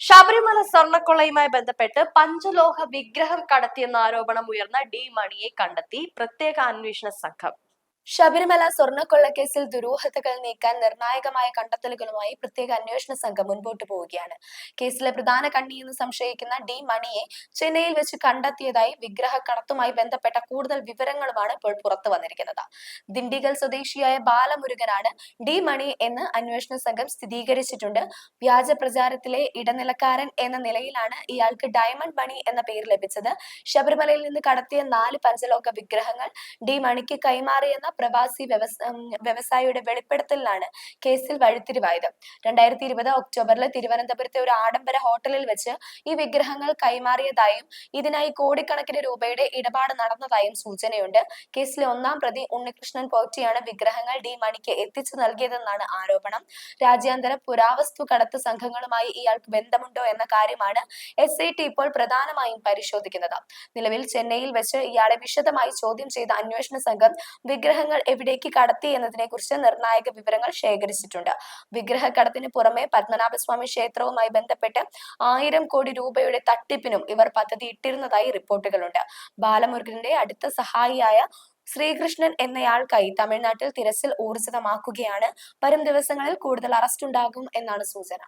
ശബരിമല സ്വർണക്കൊള്ളയുമായി ബന്ധപ്പെട്ട് പഞ്ചലോഹ വിഗ്രഹം കടത്തിയെന്ന ആരോപണം ഉയർന്ന ഡി മണിയെ കണ്ടെത്തി പ്രത്യേക അന്വേഷണ സംഘം. ശബരിമല സ്വർണക്കൊള്ളക്കേസിൽ ദുരൂഹതകൾ നീക്കാൻ നിർണായകമായ കണ്ടെത്തലുകളുമായി പ്രത്യേക അന്വേഷണ സംഘം മുൻപോട്ട് പോവുകയാണ്. കേസിലെ പ്രധാന കണ്ണി എന്ന് സംശയിക്കുന്ന ഡി മണിയെ ചെന്നൈയിൽ വെച്ച് കണ്ടെത്തിയതായി വിഗ്രഹ കടത്തുമായി ബന്ധപ്പെട്ട കൂടുതൽ വിവരങ്ങളുമാണ് ഇപ്പോൾ പുറത്തു വന്നിരിക്കുന്നത്. ദിണ്ടിഗൽ സ്വദേശിയായ ബാലമുരുകനാണ് ഡി മണി എന്ന് അന്വേഷണ സംഘം സ്ഥിരീകരിച്ചിട്ടുണ്ട്. വ്യാജ പ്രചാരത്തിലെ ഇടനിലക്കാരൻ എന്ന നിലയിലാണ് ഇയാൾക്ക് ഡയമണ്ട് മണി എന്ന പേര് ലഭിച്ചത്. ശബരിമലയിൽ നിന്ന് കടത്തിയ നാല് പഞ്ചലോക വിഗ്രഹങ്ങൾ ഡി മണിക്ക് കൈമാറിയെന്ന പ്രവാസി വ്യവസ- വ്യവസായിയുടെ വെളിപ്പെടുത്തലിലാണ് കേസിൽ വഴിത്തിരിവായത്. രണ്ടായിരത്തി ഇരുപത് ഒക്ടോബറിൽ തിരുവനന്തപുരത്തെ ഒരു ആഡംബര ഹോട്ടലിൽ വെച്ച് ഈ വിഗ്രഹങ്ങൾ കൈമാറിയതായും ഇതിനായി കോടിക്കണക്കിന് രൂപയുടെ ഇടപാട് നടന്നതായും സൂചനയുണ്ട്. കേസിലെ ഒന്നാം പ്രതി ഉണ്ണികൃഷ്ണൻ പോറ്റിയാണ് വിഗ്രഹങ്ങൾ ഡി മണിക്ക് എത്തിച്ചു നൽകിയതെന്നാണ് ആരോപണം. രാജ്യാന്തര പുരാവസ്തു കടത്ത് സംഘങ്ങളുമായി ഇയാൾക്ക് ബന്ധമുണ്ടോ എന്ന കാര്യമാണ് എസ് ഐ ടി ഇപ്പോൾ പ്രധാനമായും പരിശോധിക്കുന്നത്. നിലവിൽ ചെന്നൈയിൽ വെച്ച് ഇയാളെ വിശദമായി ചോദ്യം ചെയ്ത അന്വേഷണ സംഘം വിഗ്രഹങ്ങൾ എവിടേക്ക് കടത്തി എന്നതിനെ കുറിച്ച് നിർണായക വിവരങ്ങൾ ശേഖരിച്ചിട്ടുണ്ട്. വിഗ്രഹ കടത്തിന് പുറമെ പത്മനാഭസ്വാമി ക്ഷേത്രവുമായി ബന്ധപ്പെട്ട് ആയിരം കോടി രൂപയുടെ തട്ടിപ്പിനും ഇവർ പദ്ധതി ഇട്ടിരുന്നതായി റിപ്പോർട്ടുകളുണ്ട്. ബാലമുരുകന്റെ അടുത്ത സഹായിയായ ശ്രീകൃഷ്ണൻ എന്നയാൾക്കായി തമിഴ്നാട്ടിൽ തിരച്ചിൽ ഊർജിതമാക്കുകയാണ്. വരും ദിവസങ്ങളിൽ കൂടുതൽ അറസ്റ്റ് ഉണ്ടാകും എന്നാണ് സൂചന.